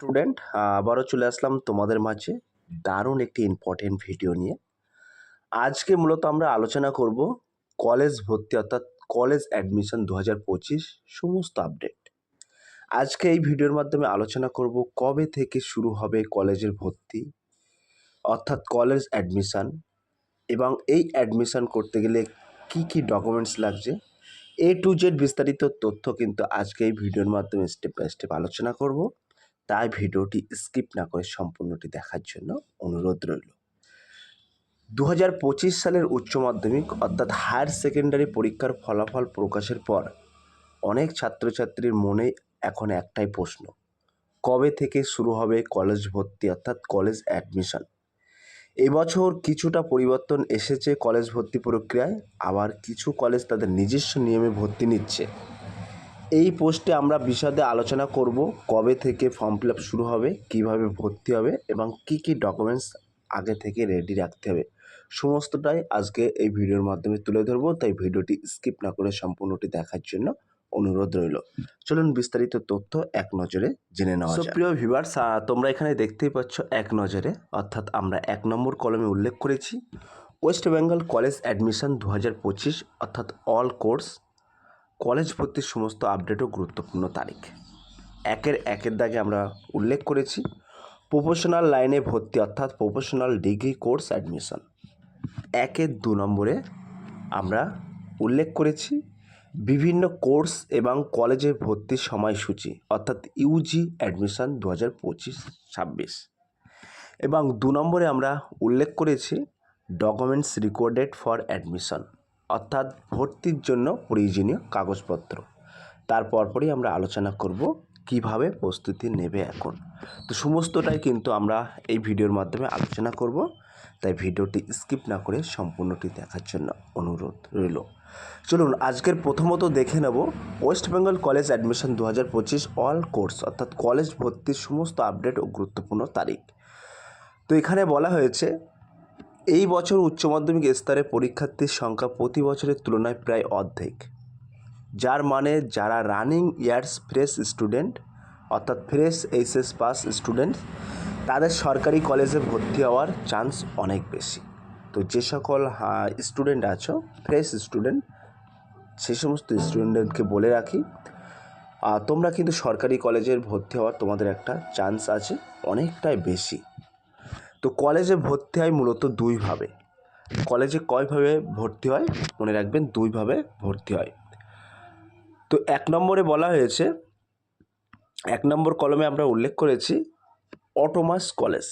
Student, আবারও চলে আসলাম তোমাদের মাঝে দারুণ একটি ইম্পর্টেন্ট ভিডিও নিয়ে। আজকে মূলত আমরা আলোচনা করব কলেজ ভর্তি অর্থাৎ কলেজ অ্যাডমিশন দু হাজার পঁচিশ সমস্ত আপডেট আজকে এই ভিডিওর মাধ্যমে আলোচনা করব কবে থেকে শুরু হবে কলেজের ভর্তি, অর্থাৎ কলেজ অ্যাডমিশান এবং এই অ্যাডমিশান করতে গেলে কি কি ডকুমেন্টস লাগছে এ টু জেড বিস্তারিত তথ্য কিন্তু আজকে এই ভিডিওর মাধ্যমে স্টেপ বাই স্টেপ আলোচনা করব। তাই ভিডিওটি স্কিপ না করে সম্পূর্ণটি দেখার জন্য অনুরোধ রইল। দু হাজার পঁচিশ সালের উচ্চ মাধ্যমিক অর্থাৎ হায়ার সেকেন্ডারি পরীক্ষার ফলাফল প্রকাশের পর অনেক ছাত্রছাত্রীর মনে এখন একটাই প্রশ্ন, কবে থেকে শুরু হবে কলেজ ভর্তি অর্থাৎ কলেজ অ্যাডমিশন? এবছর কিছুটা পরিবর্তন এসেছে কলেজ ভর্তি প্রক্রিয়ায়, আবার কিছু কলেজ তাদের নিজস্ব নিয়মে ভর্তি নিচ্ছে। এই পোস্টে আমরা বিশদে আলোচনা করব, কবে থেকে ফর্ম ফিল শুরু হবে, কীভাবে ভর্তি হবে এবং কি কি ডকুমেন্টস আগে থেকে রেডি রাখতে হবে। সমস্তটাই আজকে এই ভিডিওর মাধ্যমে তুলে ধরবো, তাই ভিডিওটি স্কিপ না করে সম্পূর্ণটি দেখার জন্য অনুরোধ রইল। চলুন বিস্তারিত তথ্য এক নজরে জেনে নেওয়া যাক। প্রিয় ভিউয়ার্স তোমরা এখানে দেখতেই পাচ্ছ এক নজরে, অর্থাৎ আমরা এক নম্বর কলমে উল্লেখ করেছি। ওয়েস্ট বেঙ্গল কলেজ অ্যাডমিশন দু হাজার পঁচিশ, অর্থাৎ অল কোর্স কলেজ ভর্তির সমস্ত আপডেটও গুরুত্বপূর্ণ তারিখ। একের একের দাগে আমরা উল্লেখ করেছি, প্রফেশনাল লাইনে ভর্তি অর্থাৎ প্রফেশনাল ডিগ্রি কোর্স অ্যাডমিশন। একের দু নম্বরে আমরা উল্লেখ করেছি, বিভিন্ন কোর্স এবং কলেজে ভর্তির সময়সূচি অর্থাৎ ইউজি অ্যাডমিশন দু হাজার পঁচিশ ছাব্বিশ। এবং দু নম্বরে আমরা উল্লেখ করেছি, ডকুমেন্টস রিকোয়ার্ডেড ফর অ্যাডমিশন। অর্থাৎ ভর্তির জন্য প্রয়োজনীয় কাগজপত্র। তার পরপরই আমরা আলোচনা করব কীভাবে প্রস্তুতি নেবে এখন। তো সমস্তটাই কিন্তু আমরা এই ভিডিওর মাধ্যমে আলোচনা করব, তাই ভিডিওটি স্কিপ না করে সম্পূর্ণটি দেখার জন্য অনুরোধ রইল। চলুন, আজকের প্রথমত দেখে নেব ওয়েস্ট বেঙ্গল কলেজ অ্যাডমিশন দু হাজার পঁচিশ অল কোর্স, অর্থাৎ কলেজ ভর্তির সমস্ত আপডেট ও গুরুত্বপূর্ণ তারিখ। তো এখানে বলা হয়েছে এই বছর উচ্চ মাধ্যমিক স্তরে পরীক্ষার্থীর সংখ্যা প্রতি বছরের তুলনায় প্রায় অর্ধেক। যার মানে যারা রানিং ইয়ার্স ফ্রেশ স্টুডেন্ট অর্থাৎ ফ্রেশ এইচএস পাস স্টুডেন্ট তাদের সরকারি কলেজে ভর্তি হওয়ার চান্স অনেক বেশি। তো যে সকল স্টুডেন্ট আছো ফ্রেশ স্টুডেন্ট সেই সমস্ত স্টুডেন্টকে বলে রাখি তোমরা কিন্তু সরকারি কলেজের ভর্তি হওয়ার তোমাদের একটা চান্স আছে, অনেকটাই বেশি। তো কলেজে ভর্তি হয় মূলত দুইভাবে। কলেজে কয়ভাবে ভর্তি হয়? মনে রাখবেন দুইভাবে ভর্তি হয়। তো এক নম্বরে বলা হয়েছে, এক নম্বর কলমে আমরা উল্লেখ করেছি, অটোমাস কলেজ।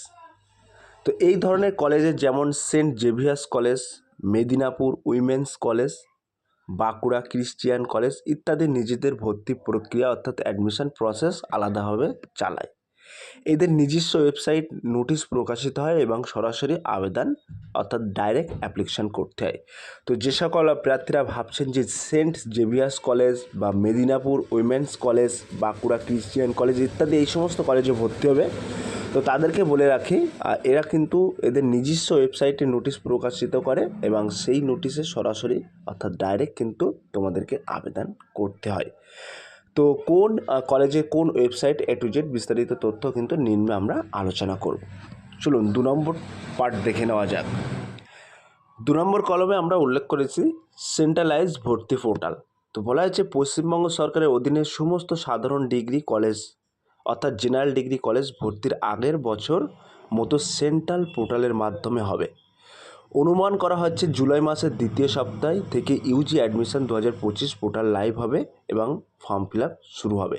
তো এই ধরনের কলেজে যেমন Saint Xavier's college, Medinipur women's college, Bankura Christian college ইত্যাদি নিজেদের ভর্তি প্রক্রিয়া অর্থাৎ অ্যাডমিশন প্রসেস আলাদাভাবে চালায়। এদের নিজস্ব ওয়েবসাইট নোটিশ প্রকাশিত হয় এবং সরাসরি আবেদন অর্থাৎ ডাইরেক্ট অ্যাপ্লিকেশন করতে হয়। তো যে সকল প্রার্থীরা ভাবছেন যে সেন্ট জেভিয়ার্স কলেজ বা Medinipur women's college, Bankura Christian college ইত্যাদি এই সমস্ত কলেজে ভর্তি হবে। তো তাদেরকে বলে রাখি এরা কিন্তু এদের নিজস্ব ওয়েবসাইটে নোটিশ প্রকাশিত করে এবং সেই নোটিশে সরাসরি অর্থাৎ ডাইরেক্ট কিন্তু তোমাদেরকে আবেদন করতে হয়। তো কোন কলেজে কোন ওয়েবসাইট এ টু জেড বিস্তারিত তথ্য কিন্তু নিম্নে আমরা আলোচনা করব। চলুন দু নম্বর পার্ট দেখে নেওয়া যাক। দু নম্বর কলমে আমরা উল্লেখ করেছি সেন্ট্রালাইজ ভর্তি পোর্টাল তো বলা হয়েছে পশ্চিমবঙ্গ সরকারের অধীনে সমস্ত সাধারণ ডিগ্রি কলেজ অর্থাৎ জেনারেল ডিগ্রি কলেজ ভর্তির আগের বছর মতো সেন্ট্রাল পোর্টালের মাধ্যমে হবে। অনুমান করা হচ্ছে জুলাই মাসের দ্বিতীয় সপ্তাহে থেকে ইউজি অ্যাডমিশন দু হাজার পঁচিশ পোর্টাল লাইভ হবে এবং ফর্ম ফিল আপ শুরু হবে।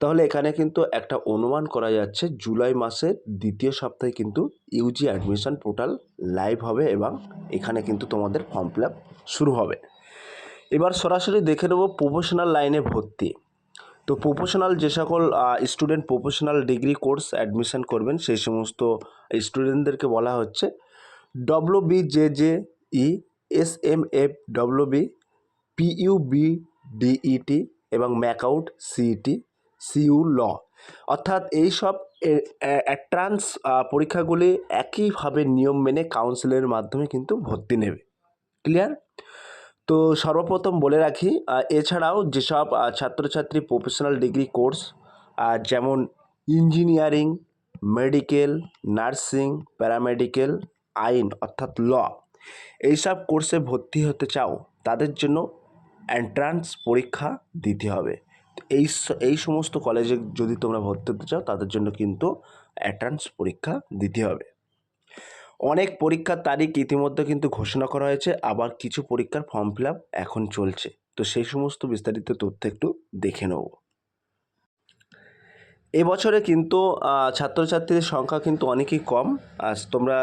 তাহলে এখানে কিন্তু একটা অনুমান করা যাচ্ছে জুলাই মাসের দ্বিতীয় সপ্তাহে কিন্তু ইউজি অ্যাডমিশন পোর্টাল লাইভ হবে এবং এখানে কিন্তু তোমাদের ফর্ম ফিল আপ শুরু হবে। এবার সরাসরি দেখে নেব প্রফেশনাল লাইনে ভর্তি। তো প্রফেশনাল যে সকল student professional degree course admission করবেন, সেই সমস্ত স্টুডেন্টদেরকে বলা হচ্ছে। W B J J E S M F W B PU B DET এবং ম্যাকআউট সিইটি সিইউ ল অর্থাৎ এই সব অ্যাট্রান্স পরীক্ষাগুলি একইভাবে নিয়ম মেনে কাউন্সিলের মাধ্যমে কিন্তু ভর্তি নেবে। ক্লিয়ার তো সর্বপ্রথম বলে রাখি এছাড়াও যেসব ছাত্রছাত্রী প্রফেশনাল ডিগ্রি কোর্স যেমন ইঞ্জিনিয়ারিং মেডিকেল নার্সিং প্যারামেডিকেল আইন অর্থাৎ ল। এইসব কোর্সে ভর্তি হতে চাও, তাদের জন্য এন্ট্রান্স পরীক্ষা দিতে হবে। এই এই সমস্ত কলেজে যদি তোমরা ভর্তি হতে চাও, তাদের জন্য কিন্তু এন্ট্রান্স পরীক্ষা দিতে হবে। অনেক পরীক্ষার তারিখ ইতিমধ্যে কিন্তু ঘোষণা করা হয়েছে, আবার কিছু পরীক্ষার ফর্ম ফিল এখন চলছে। তো সেই সমস্ত বিস্তারিত তথ্য একটু দেখে নেব। এবছরে কিন্তু ছাত্রছাত্রীদের সংখ্যা কিন্তু অনেকই কম। আজ তোমরা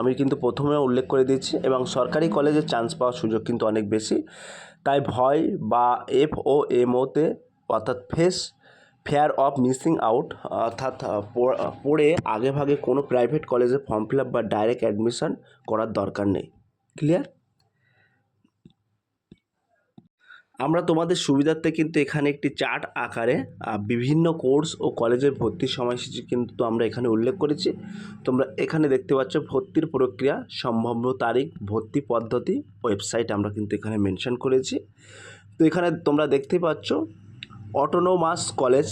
আমি কিন্তু প্রথমে উল্লেখ করে দিয়েছি এবং সরকারি কলেজে চান্স পাওয়ার সুযোগ কিন্তু অনেক বেশি। তাই ভয় বা এফ ও এম ওতে অর্থাৎ face, fear of missing out, অর্থাৎ পড়ে আগে ভাগে কোনো প্রাইভেট কলেজে ফর্ম ফিল আপ বা ডাইরেক্ট অ্যাডমিশন করার দরকার নেই। ক্লিয়ার? আমরা তোমাদের সুবিধার্থে কিন্তু এখানে একটি চার্ট আকারে বিভিন্ন কোর্স ও কলেজের ভর্তির সময়সূচি কিন্তু আমরা এখানে উল্লেখ করেছি। তোমরা এখানে দেখতে পাচ্ছ ভর্তির প্রক্রিয়া, সম্ভাব্য তারিখ, ভর্তি পদ্ধতি, ওয়েবসাইট আমরা কিন্তু এখানে মেনশন করেছি। তো এখানে তোমরা দেখতে পাচ্ছ অটোনোমাস কলেজ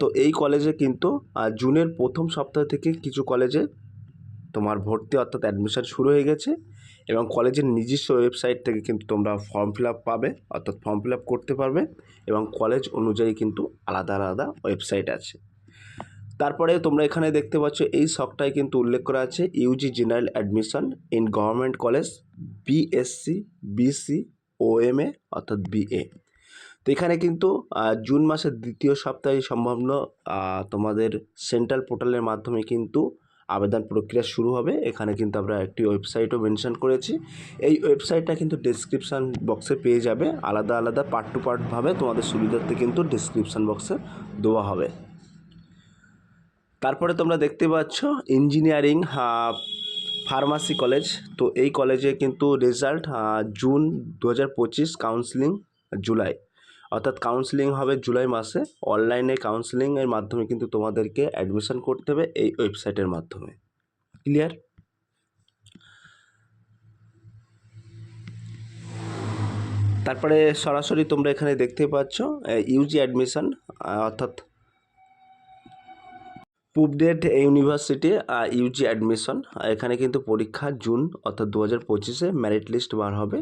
তো এই কলেজে কিন্তু জুনের প্রথম সপ্তাহ থেকে কিছু কলেজে তোমার ভর্তি অর্থাৎ অ্যাডমিশন শুরু হয়ে গেছে। এবং কলেজের নিজস্ব ওয়েবসাইট থেকে কিন্তু তোমরা ফর্ম ফিল আপ পাবে, অর্থাৎ ফর্ম ফিল আপ করতে পারবে এবং কলেজ অনুযায়ী কিন্তু আলাদা আলাদা ওয়েবসাইট আছে। তারপরে তোমরা এখানে দেখতে পাচ্ছ, এই শখটায় কিন্তু উল্লেখ করা আছে UG general admission in government college BSc BC OMA অর্থাৎ বিএ তো এখানে কিন্তু জুন মাসের দ্বিতীয় সপ্তাহে সম্ভাবনা তোমাদের সেন্ট্রাল পোর্টালের মাধ্যমে কিন্তু আবেদন প্রক্রিয়া শুরু হবে। এখানে কিন্তু আমরা একটি ওয়েবসাইটও মেনশন করেছি। এই ওয়েবসাইটটা কিন্তু ডেসক্রিপশান বক্সে পেয়ে যাবে। আলাদা আলাদা পার্ট টু পার্টভাবে তোমাদের সুবিধার্থে কিন্তু ডেসক্রিপশান বক্সে দেওয়া হবে। তারপরে তোমরা দেখতে পাচ্ছ ইঞ্জিনিয়ারিং ফার্মাসি কলেজ তো এই কলেজে কিন্তু রেজাল্ট জুন দু হাজার পঁচিশ কাউন্সিলিং জুলাই। অর্থাৎ কাউন্সিলিং হবে জুলাই মাসে। অনলাইনে কাউন্সিলিংয়ের মাধ্যমে কিন্তু তোমাদেরকে অ্যাডমিশান করতে হবে এই ওয়েবসাইটের মাধ্যমে। ক্লিয়ার তারপরে সরাসরি তোমরা এখানে দেখতে পাচ্ছ ইউজি অ্যাডমিশান অর্থাৎ পুবডেট ইউনিভার্সিটি ইউজি অ্যাডমিশন এখানে কিন্তু পরীক্ষা জুন অর্থাৎ দু হাজার পঁচিশে ম্যারিট লিস্ট বার হবে।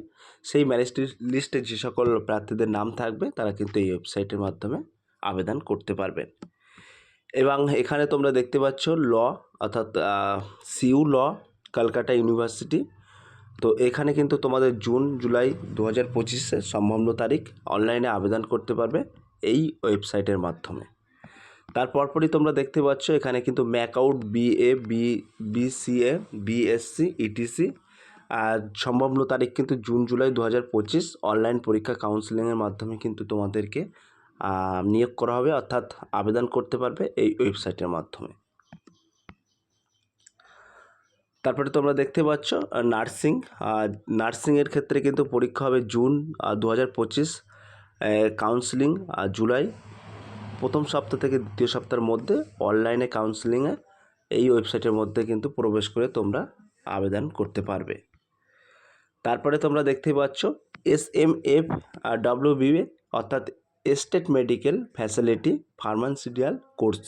সেই ম্যারিট লিস্টে যে সকল প্রার্থীদের নাম থাকবে, তারা কিন্তু এই ওয়েবসাইটের মাধ্যমে আবেদন করতে পারবেন এবং এখানে তোমরা দেখতে পাচ্ছ ল, অর্থাৎ সিউ ল, কলকাতা ইউনিভার্সিটি। তো এখানে কিন্তু তোমাদের জুন, জুলাই দু হাজার পঁচিশে সম্ভাব্য তারিখ অনলাইনে আবেদন করতে পারবে এই ওয়েবসাইটের মাধ্যমে। তারপর পরপরই তোমরা দেখতে পাচ্ছ এখানে কিন্তু MAKAUT, BA, B, BCA, BSc, ETC আর সম্ভাব্য তারিখ কিন্তু জুন, জুলাই দু হাজার পঁচিশ। অনলাইন পরীক্ষা কাউন্সিলিংয়ের মাধ্যমে কিন্তু তোমাদেরকে নিয়োগ করা হবে, অর্থাৎ আবেদন করতে পারবে এই ওয়েবসাইটের মাধ্যমে। তারপরে তোমরা দেখতে পাচ্ছ, নার্সিং নার্সিংয়ের ক্ষেত্রে কিন্তু পরীক্ষা হবে জুন দু হাজার পঁচিশ কাউন্সিলিং জুলাই। প্রথম সপ্তাহ থেকে দ্বিতীয় সপ্তাহের মধ্যে অনলাইনে কাউন্সিলিংয়ে এই ওয়েবসাইটের মধ্যে কিন্তু প্রবেশ করে তোমরা আবেদন করতে পারবে। তারপরে তোমরা দেখতে পাচ্ছ S M F W BA অর্থাৎ state medical facility pharmaceutical course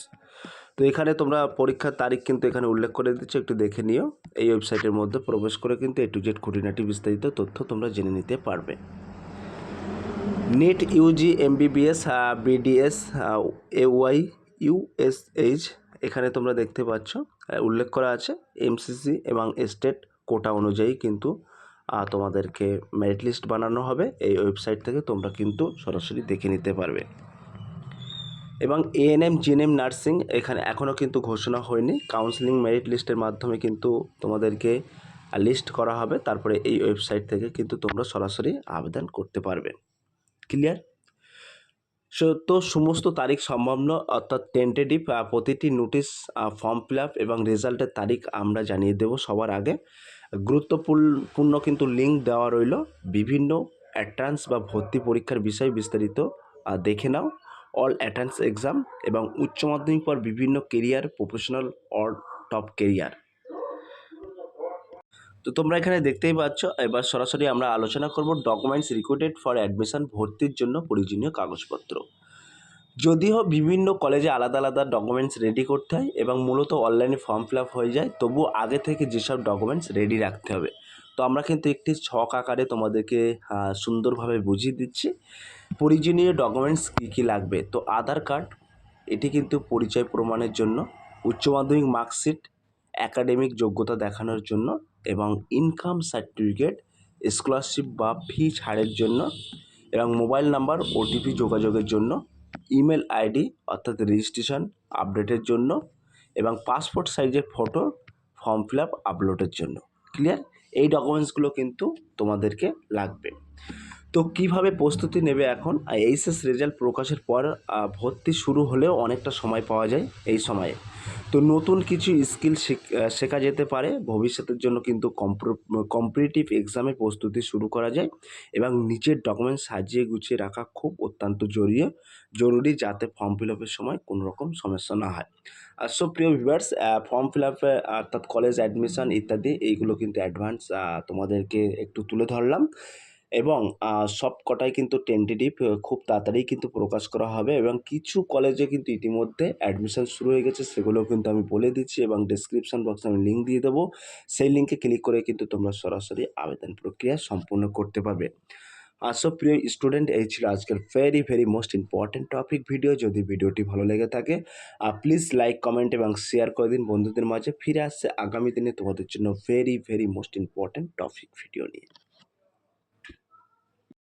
তো এখানে তোমরা পরীক্ষার তারিখ কিন্তু এখানে উল্লেখ করে দিচ্ছ একটু দেখে নিও। এই ওয়েবসাইটের মধ্যে প্রবেশ করে কিন্তু এ টু জেড খুঁটিনাটি বিস্তারিত তথ্য তোমরা জেনে নিতে পারবে। NET UG MBBS BDS AY USH এখানে তোমরা দেখতে পাচ্ছ উল্লেখ করা আছে এমসিসি এবং স্টেট কোটা অনুযায়ী কিন্তু তোমাদেরকে মেরিট লিস্ট বানানো হবে, এই ওয়েবসাইট থেকে তোমরা কিন্তু সরাসরি দেখে নিতে পারবে। এবং এএনএম জিএনএম নার্সিং এখানে এখনও কিন্তু ঘোষণা হয়নি কাউন্সিলিং মেরিট লিস্টের মাধ্যমে কিন্তু তোমাদেরকে লিস্ট করা হবে, তারপরে এই ওয়েবসাইট থেকে কিন্তু তোমরা সরাসরি আবেদন করতে পারবে। ক্লিয়ার সো তো সমস্ত তারিখ সম্ভাব্য অর্থাৎ টেন্টেটিভ প্রতিটি নোটিশ ফর্ম ফিল আপ এবং রেজাল্টের তারিখ আমরা জানিয়ে দেব সবার আগে। গুরুত্বপূর্ণ কিন্তু লিঙ্ক দেওয়া রইল। বিভিন্ন অ্যাট্রান্স বা ভর্তি পরীক্ষার বিষয় বিস্তারিত দেখে নাও। অল অ্যাট্রান্স এক্সাম এবং উচ্চ মাধ্যমিক পর বিভিন্ন career professional or top career তো তোমরা এখানে দেখতেই পাচ্ছ, এবার সরাসরি আমরা আলোচনা করব ডকুমেন্টস রিকোয়েটেড ফর অ্যাডমিশন ভর্তির জন্য প্রয়োজনীয় কাগজপত্র। যদিও বিভিন্ন কলেজে আলাদা আলাদা ডকুমেন্টস রেডি করতে হয় এবং মূলত অনলাইনে ফর্ম ফিল হয়ে যায় তবুও আগে থেকে যেসব ডকুমেন্টস রেডি রাখতে হবে। তো আমরা কিন্তু একটি ছক আকারে তোমাদেরকে সুন্দরভাবে বুঝিয়ে দিচ্ছি। প্রয়োজনীয় ডকুমেন্টস কী কী লাগবে? তো আধার কার্ড, এটি কিন্তু পরিচয় প্রমাণের জন্য, উচ্চ মাধ্যমিক মার্কশিট একাডেমিক যোগ্যতা দেখানোর জন্য এবং ইনকাম সার্টিফিকেট স্কলারশিপ বা ফি ছাড়ের জন্য এবং মোবাইল নাম্বার ওটিপি যোগাযোগের জন্য ইমেল আইডি অর্থাৎ রেজিস্ট্রেশন আপডেটের জন্য এবং পাসপোর্ট সাইজের ফটো ফর্ম ফিল আপ আপলোডের জন্য। ক্লিয়ার এই ডকুমেন্টসগুলো কিন্তু তোমাদেরকে লাগবে। তো কীভাবে প্রস্তুতি নেবে এখন? এইচএস রেজাল্ট প্রকাশের পর ভর্তি শুরু হলেও অনেকটা সময় পাওয়া যায় এই সময়ে। তো নতুন কিছু স্কিল শেখা যেতে পারে। ভবিষ্যতের জন্য কিন্তু কম্পিটিটিভ এক্সামের প্রস্তুতি শুরু করা যায় এবং নিজের ডকুমেন্ট সাজিয়ে গুছিয়ে রাখা খুব অত্যন্ত জরুরি জরুরি যাতে ফর্ম ফিল আপের সময় কোনো রকম সমস্যা না হয়। আর সো প্রিয় ভিভার্স ফর্ম ফিল আপে অর্থাৎ কলেজ অ্যাডমিশন ইত্যাদি, এইগুলো কিন্তু অ্যাডভান্স তোমাদেরকে একটু তুলে ধরলাম। এবং সব কটাই কিন্তু টেন্টেটিভ খুব তাড়াতাড়ি কিন্তু প্রকাশ করা হবে এবং কিছু কলেজে কিন্তু ইতিমধ্যে অ্যাডমিশন শুরু হয়ে গেছে সেগুলো কিন্তু আমি বলে দিচ্ছি এবং ডিসক্রিপশন বক্সে আমি লিঙ্ক দিয়ে দেবো। সেই লিঙ্কে ক্লিক করে কিন্তু তোমরা সরাসরি আবেদন প্রক্রিয়া সম্পূর্ণ করতে পারবে। আসো প্রিয় স্টুডেন্ট এই ছিল আজকের very very most important topic video যদি ভিডিওটি ভালো লেগে থাকে প্লিজ লাইক কমেন্ট এবং শেয়ার করে দিন। বন্ধুদের মাঝে ফিরে আসছে আগামী দিনে তোমাদের জন্য very very most important topic video নিয়ে।